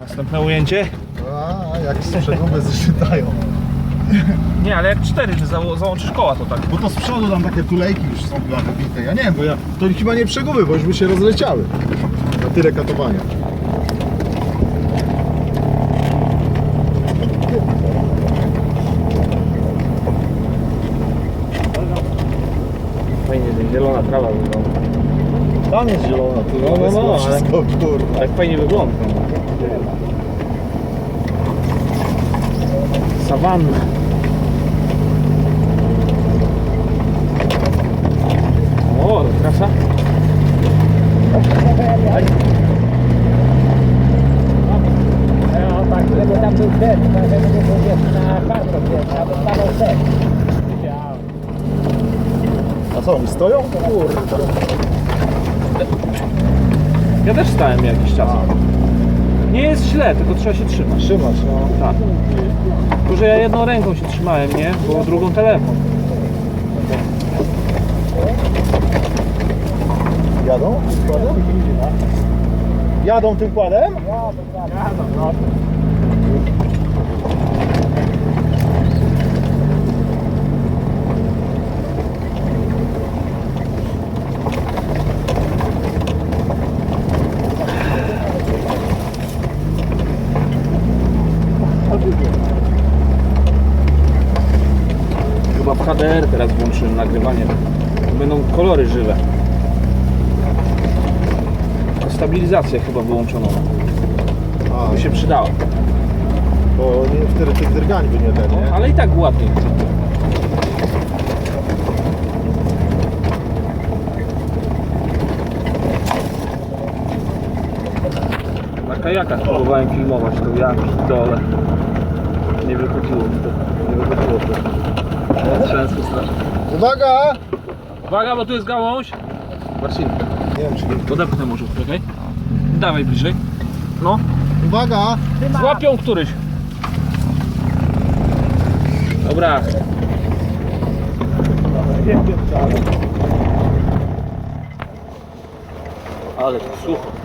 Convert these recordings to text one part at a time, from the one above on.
Następne ujęcie? A, jak z przodu zeszytają. Nie, ale jak cztery, ty zało- załączysz koła to tak. Bo to z przodu tam takie tulejki już są chyba wybite. Ja nie wiem, bo ja, to chyba nie przeguby, bo już by się rozleciały. Na tyle katowania. Fajnie, że zielona trawa wygląda. Tam jest zielona, tu No, no, jest no, wszystko, kurwa. Tak fajnie wygląda. Sawanna. O, trasa. No tak, żeby tam był deszcz, żeby nie był wiesz, na kartę, wiesz, aby spadał deszcz. A co, oni stoją? Kurde. Ja też stałem jakiś czas. Nie jest źle, tylko trzeba się trzymać. Trzymać, no. Tak. Tylko, że ja jedną ręką się trzymałem, nie? Bo drugą telefon. Jadą tym kładem? Jadą tym kładem? Chyba w HDR teraz włączyłem nagrywanie. Będą kolory żywe. Stabilizacja chyba wyłączona. A, By się przydała. bo nie, wtedy tych drgań by nie ten, nie? Ale i tak ładnie. Na kajakach próbowałem filmować to ja dole. Nie wychodziło mi to. Nie wychodziło to. Trzęsło strasznie. Uwaga! Uwaga, bo tu jest gałąź. Marcin, Nie wiem, czy... podepchnę może, czekaj. Dawaj bliżej. No. Uwaga! Złapią któryś. Dobra. Ale to sucho.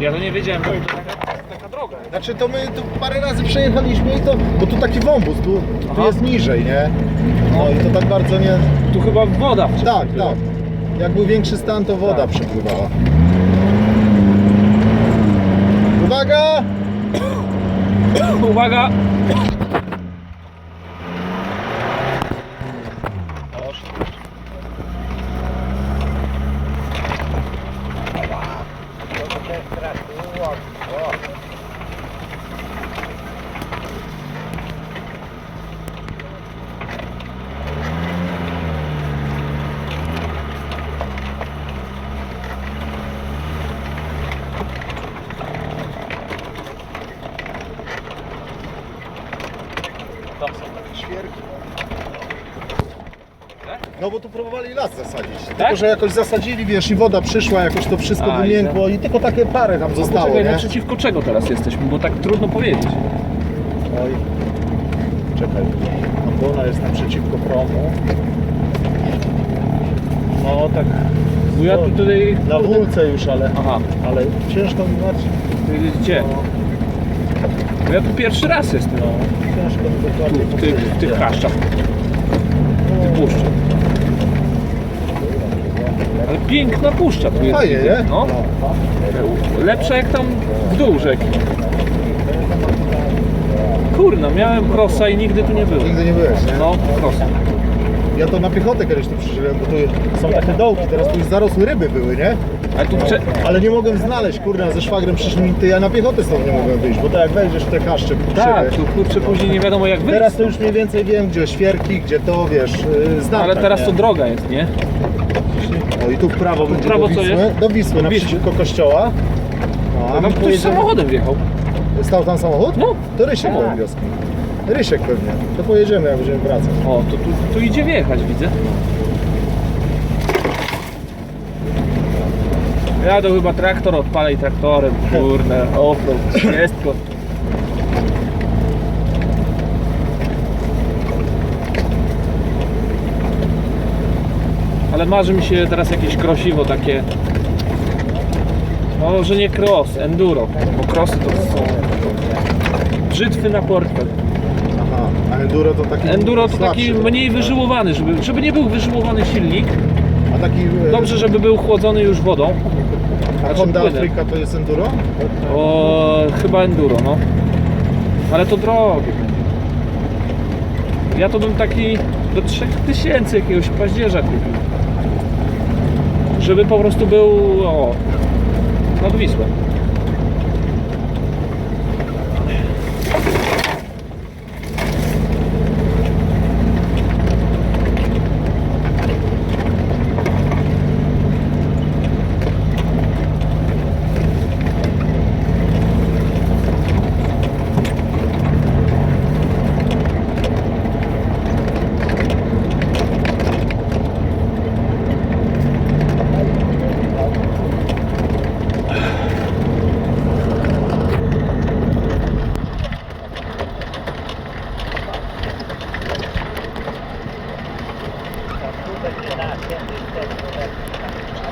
Ja to nie wiedziałem, że to taka, taka droga. Znaczy to my tu parę razy przejechaliśmy i to, bo tu taki wąwóz, tu, tu Aha. jest niżej, nie? No i to tak bardzo nie... Tu chyba woda wcześniej Tak, była. tak. Jak był większy stan, to woda Tak. przepływała. Uwaga! Uwaga! Świerki. No bo tu próbowali las zasadzić. Tak? Tylko, że jakoś zasadzili, wiesz, i woda przyszła, jakoś to wszystko A, wymiękło i tylko takie parę tam zostało, Poczekaj, nie? naprzeciwko czego teraz jesteśmy, bo tak trudno powiedzieć. Oj. Czekaj. Ambona jest naprzeciwko promu. No tak. Bo ja tu tutaj... Na wólce już, ale, Aha, ale ciężko mi znaczy. gdzie? No, Bo ja tu pierwszy raz jestem. no, ciężko mi dokładnie w tych, w tych powiedzieć tych puszczy. Ale piękna puszcza tu jest. Nie? No. Lepsza jak tam w dół rzeki. Kurna, miałem krosa i nigdy tu nie byłem. Nigdy nie byłeś, nie? No, krosa. Ja to na piechotę kiedyś tu przeżyłem, bo tu są takie dołki, teraz tu już zarosły ryby były, nie? Ale tu prze... Ale nie mogłem znaleźć, kurna, ze szwagrem przyszli ty, ja na piechotę stąd nie mogłem wyjść, bo tak jak wejdziesz w te kaszcze, Tak, tu kurczę później nie wiadomo jak wyjść. Teraz to już mniej więcej wiem, gdzie świerki, gdzie to, wiesz, yy, znam Ale tak, teraz nie? to droga jest, nie? O i tu w prawo w będzie prawo do co Wisły, jest? do Wisły, naprzeciwko kościoła. No, a Tam my ktoś pojedziemy... samochodem wjechał. Stał tam samochód? No. To Rysiek Tak. moją wioską. Rysiek pewnie. To pojedziemy, jak będziemy wracać. O, to tu, tu idzie wjechać, widzę. Jadą chyba traktor, odpalej traktorem, kurde, offroad, wszystko. Ale marzy mi się teraz jakieś krosiwo takie. No, że nie cross, enduro, bo crossy to są brzytwy na portfel. Aha, a enduro to taki Enduro to taki słabszy. mniej wyżyłowany, żeby, żeby nie był wyżyłowany silnik. A taki... e, Dobrze, żeby był chłodzony już wodą. A Honda. Afrika to jest enduro? O, chyba enduro, no. Ale to drogie. Ja to bym taki do 3000 jakiegoś paździerza kupił. Żeby po prostu był o, nad Wisłą.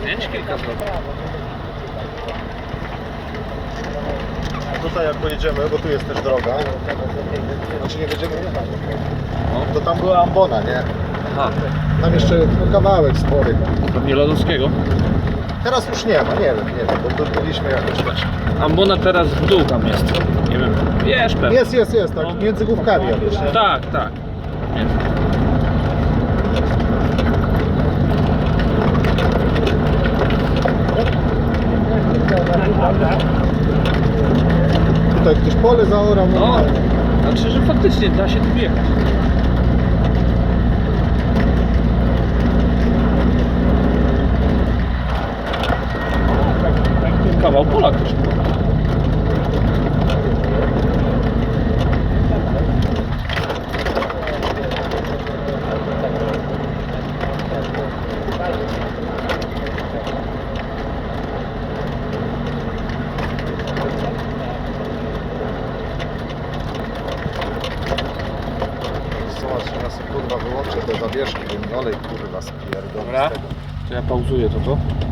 Pięć kilka złotych. Tutaj jak pojedziemy, bo tu jest też droga. Znaczy nie będziemy jechać. No. To tam była ambona, nie? Aha, Tam jeszcze no, kawałek spory. pewnie Lodowskiego. Teraz już nie ma, nie wiem, nie wiem, bo tu byliśmy jakoś też. Ambona teraz w dół tam jest. Nie wiem. Wiesz pewnie. Jest, jest, jest, tak, między główkami jakoś, nie? Tak, tak. Jest. Tutaj ktoś pole zaorał. No, normalnie. Znaczy, że faktycznie da się tu wjechać. Kawał pola też. Zobacz, ja sobie kurwa wyłączę te zawieszki, bo mi olej kurwa spierdol Dobra. z tego. To ja pauzuję to, to.